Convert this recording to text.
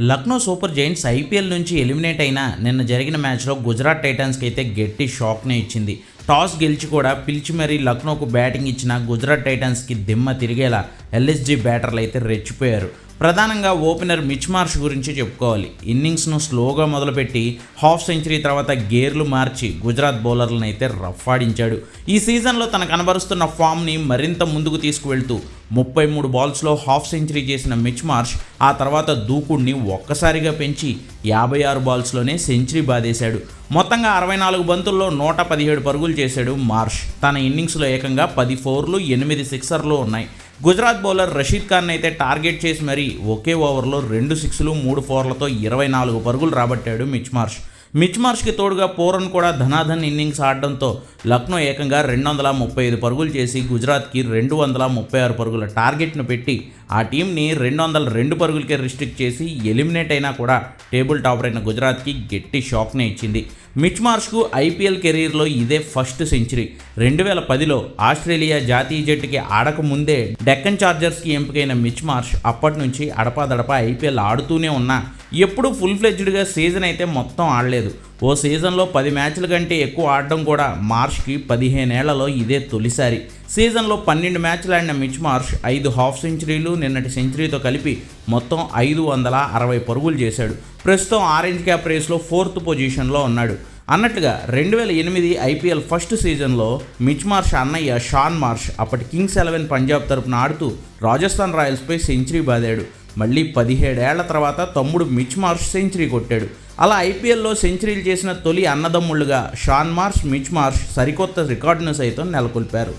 Lucknow super giants IPL నుంచి eliminate అయిన నిన్న జరిగిన మ్యాచ్లో గుజరాత్ టైటన్స్కి అయితే గట్టి షాక్నే ఇచ్చింది. టాస్ గెలిచి కూడా పిలిచి మరీ లక్నోకు బ్యాటింగ్ ఇచ్చిన గుజరాత్ టైటాన్స్కి దిమ్మ తిరిగేలా ఎల్ఎస్జీ బ్యాటర్లు అయితే రెచ్చిపోయారు. ప్రధానంగా ఓపెనర్ మిచ్ మార్ష్ గురించి చెప్పుకోవాలి. ఇన్నింగ్స్ను స్లోగా మొదలుపెట్టి హాఫ్ సెంచరీ తర్వాత గేర్లు మార్చి గుజరాత్ బౌలర్లను అయితే రఫ్ ఆడించాడు ఈ సీజన్లో తన కనబరుస్తున్న ఫామ్ని మరింత ముందుకు తీసుకువెళ్తూ ముప్పై మూడు బాల్స్లో హాఫ్ సెంచరీ చేసిన మిచ్ మార్ష్ ఆ తర్వాత దూకుడిని ఒక్కసారిగా పెంచి యాభై ఆరు బాల్స్లోనే సెంచరీ బాధేశాడు మొత్తంగా అరవై నాలుగు బంతుల్లో నూట పదిహేడు పరుగులు చేశాడు మార్ష్. తన ఇన్నింగ్స్లో ఏకంగా పది ఫోర్లు ఎనిమిది సిక్సర్లు ఉన్నాయి. గుజరాత్ బౌలర్ రషీద్ ఖాన్ అయితే టార్గెట్ చేసి మరీ ఒకే ఓవర్లో రెండు సిక్స్లు మూడు ఫోర్లతో ఇరవై నాలుగు పరుగులు రాబట్టాడు మిచ్ మార్ష్. మిచ్ మార్ష్కి తోడుగా పోరన్ కూడా ధనాధన్ ఇన్నింగ్స్ ఆడడంతో లక్నో ఏకంగా రెండు వందల ముప్పై ఐదు పరుగులు చేసి గుజరాత్కి రెండు వందల ముప్పై ఆరు పరుగుల టార్గెట్ను పెట్టి ఆ టీంని రెండు వందల రెండు పరుగులకే రిస్ట్రిక్ట్ చేసి ఎలిమినేట్ అయినా కూడా టేబుల్ టాపర్ అయిన గుజరాత్కి గట్టి షాక్నే ఇచ్చింది. మిచ్ మార్ష్కు ఐపీఎల్ కెరీర్లో ఇదే ఫస్ట్ సెంచరీ. రెండు వేల పదిలో ఆస్ట్రేలియా జాతీయ జట్టుకి ఆడకముందే డెక్కన్ చార్జర్స్కి ఎంపికైన మిచ్ మార్ష్ అప్పటి నుంచి అడపాదడపా ఐపీఎల్ ఆడుతూనే ఉన్నా ఎప్పుడూ ఫుల్ ఫ్లెడ్జ్డ్గా సీజన్ అయితే మొత్తం ఆడలేదు. ఓ సీజన్లో పది మ్యాచ్ల కంటే ఎక్కువ ఆడడం కూడా మార్ష్కి పదిహేనేళ్ళలో ఇదే తొలిసారి. సీజన్లో పన్నెండు మ్యాచ్లు ఆడిన మిచ్ మార్ష్ ఐదు హాఫ్ సెంచరీలు నిన్నటి సెంచరీతో కలిపి మొత్తం ఐదు వందల అరవై పరుగులు చేశాడు. ప్రస్తుతం ఆరెంజ్ క్యాప్ రేస్లో ఫోర్త్ పొజిషన్లో ఉన్నాడు. అన్నట్లుగా రెండు వేల ఎనిమిది ఐపీఎల్ ఫస్ట్ సీజన్లో మిచ్ మార్ష్ అన్నయ్య షాన్ మార్ష్ అప్పటి కింగ్స్ ఎలెవెన్ పంజాబ్ తరపున ఆడుతూ రాజస్థాన్ రాయల్స్పై సెంచరీ బాదాడు. మళ్ళీ పదిహేడేళ్ళ తర్వాత తమ్ముడు మిచ్ మార్ష్ సెంచరీ కొట్టాడు. అలా ఐపీఎల్లో సెంచరీలు చేసిన తొలి అన్నదమ్ముళ్ళుగా షాన్ మార్ష్ మిచ్ మార్ష్ సరికొత్త రికార్డును సైతం నెలకొల్పారు.